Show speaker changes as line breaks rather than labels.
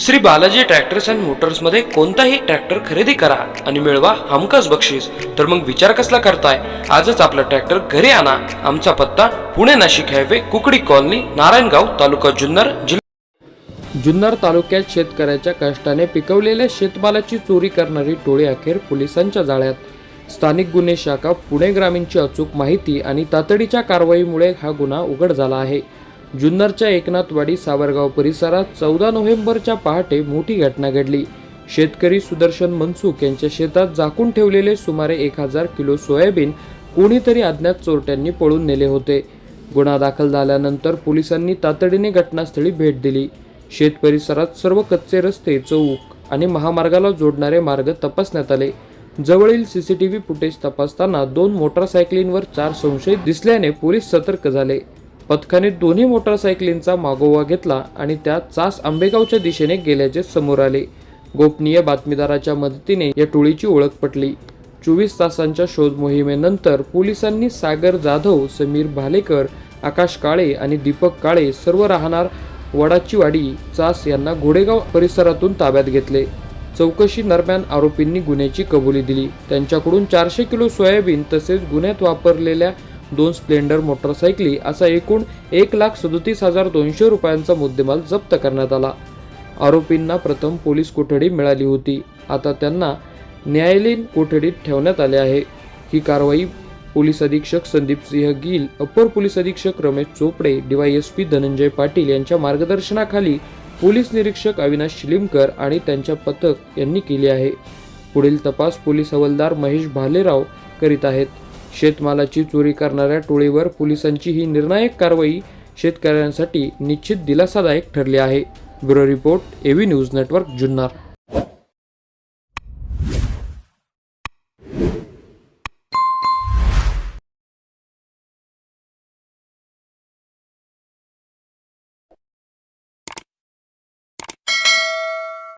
Shri Balaji tractors and मोटर्समध्ये कोणताही tractor खरेदी करा आणि मिळवा हमखास बक्षीस. तर मग विचार कसला करताय? आजच आपला ट्रॅक्टर घरी आणा. आमचा पत्ता पुणे नाशिक हायवे कुकडी कॉलनी नारायणगाव तालुका जुन्नर जिल्हा जुन्नर तालुक्यात शेतकऱ्याच्या कष्टाने पिकवलेल्या शेतमालाची चोरी करणारी टोळी अखेर पोलिसांच्या जाळ्यात. स्थानिक गुन्हे शाखा पुणे ग्रामीणची अचूक माहिती आणि तातडीच्या कारवाईमुळे हा गुन्हा उघड झाला आहे. जुन्नरच्या एकनाथवाडी सावरगाव परिसरात चौदा नोव्हेंबरच्या पहाटे मोठी घटना घडली. शेतकरी सुदर्शन मनसुख यांच्या शेतात झाकून ठेवलेले सुमारे एक हजार किलो सोयाबीन कोणीतरी अज्ञात चोरट्यांनी पळून नेले होते. गुन्हा दाखल झाल्यानंतर पोलिसांनी तातडीने घटनास्थळी भेट दिली. शेत परिसरात सर्व कच्चे रस्ते चौक आणि महामार्गाला जोडणारे मार्ग तपासण्यात आले. जवळील सीसीटीव्ही फुटेज तपासताना दोन मोटारसायकलींवर चार संशयित दिसल्याने पोलीस सतर्क झाले. पथकाने दोन्ही मोटारसायकलींचा मागोवा घेतला आणि त्या चास आंबेगावच्या दिशेने गेल्याचे समोर आले. गोपनीय बातमीदाराच्या मदतीने या टोळीची ओळख पटली. चोवीस तासांच्या शोध मोहिमेनंतर पोलिसांनी सागर जाधव समीर भालेकर आकाश काळे आणि दीपक काळे सर्व राहणार वडाचीवाडी चास यांना घोडेगाव परिसरातून ताब्यात घेतले. चौकशी दरम्यान आरोपींनी गुन्ह्याची कबुली दिली. त्यांच्याकडून चारशे किलो सोयाबीन तसेच गुन्ह्यात वापरलेल्या दोन स्प्लेंडर मोटरसायकली असा एकूण एक लाख सदोतीस हजार दोनशे रुपयांचा मुद्देमाल जप्त करण्यात आला. आरोपींना प्रथम पोलीस कोठडी मिळाली होती. आता त्यांना न्यायालयीन कोठडीत ठेवण्यात आले आहे. ही कारवाई पोलीस अधीक्षक संदीप सिंह गिल अप्पर पोलीस अधीक्षक रमेश चोपडे डीवायएसपी धनंजय पाटील यांच्या मार्गदर्शनाखाली पोलीस निरीक्षक अविनाश शिलिमकर आणि त्यांच्या पथक यांनी केली आहे. पुढील तपास पोलीस हवालदार महेश भालेराव करीत आहेत. शेतमालाची चोरी करणाऱ्या टोळीवर पोलिसांची ही निर्णायक कारवाई शेतकऱ्यांसाठी निश्चित दिलासादायक ठरली आहे. Bureau report AV news network Junnar.